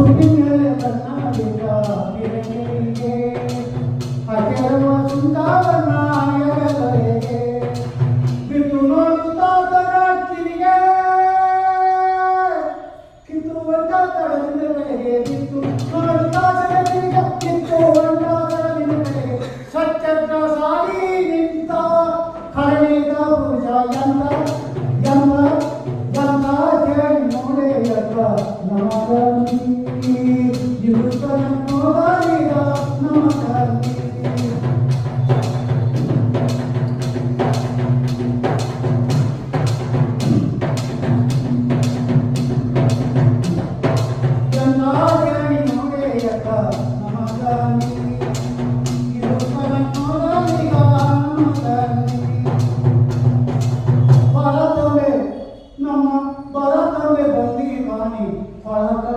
I can't Father,